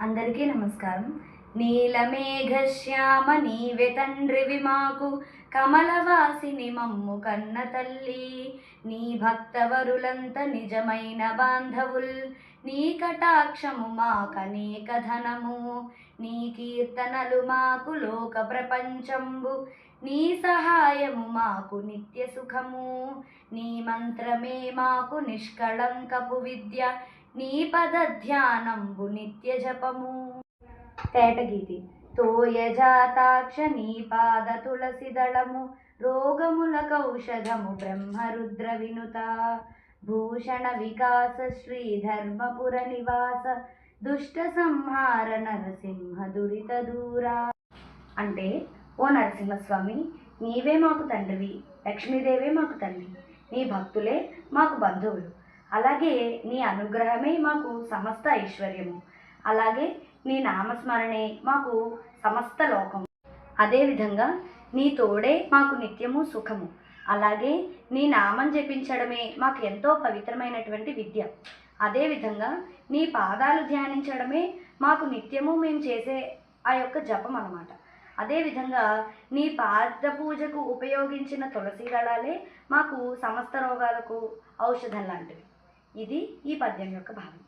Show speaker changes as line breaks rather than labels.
అందరికీ నమస్కారం. నీలమేఘశ్యామ నీవే తండ్రివి మాకు కమలవాసిని మమ్ము కన్న తల్లి. నీ భక్తవరులంత నిజమైన బాంధవుల్ నీ కటాక్షము మాకనేక ధనము. నీ కీర్తనలు మాకు లోక ప్రపంచంబు నీ సహాయము మాకు నిత్య సుఖము. నీ మంత్రమే మాకు నిష్కళంకపు విద్య నీ పద ధ్యానంబు నిత్య జపము తేటగీతి తోయజాతాక్ష నీ పాద తులసి దళము రోగములకౌషధము బ్రహ్మరుద్ర వినుత. భూషణ వికాస శ్రీ ధర్మపుర నివాస దుష్ట సంహార నరసింహ దురిత దూరా. అంటే ఓ నరసింహస్వామి నీవే మాకు తండ్రివి లక్ష్మీదేవే మాకు తల్లి నీ భక్తులే మాకు బంధువులు. అలాగే నీ అనుగ్రహమే మాకు సమస్త ఐశ్వర్యము. అలాగే నీ నామస్మరణే మాకు సమస్త లోకము. అదేవిధంగా నీ తోడే మాకు నిత్యము సుఖము. అలాగే నీ నామం జపించడమే మాకు ఎంతో పవిత్రమైనటువంటి విద్య. అదేవిధంగా నీ పాదాలు ధ్యానించడమే మాకు నిత్యము మేము చేసే ఆ యొక్క జపం అనమాట అదేవిధంగా నీ పాద పూజకు ఉపయోగించిన తులసి దళాలే మాకు సమస్త రోగాలకు ఔషధం లాంటివి. ఇది ఈ పద్యం యొక్క భావం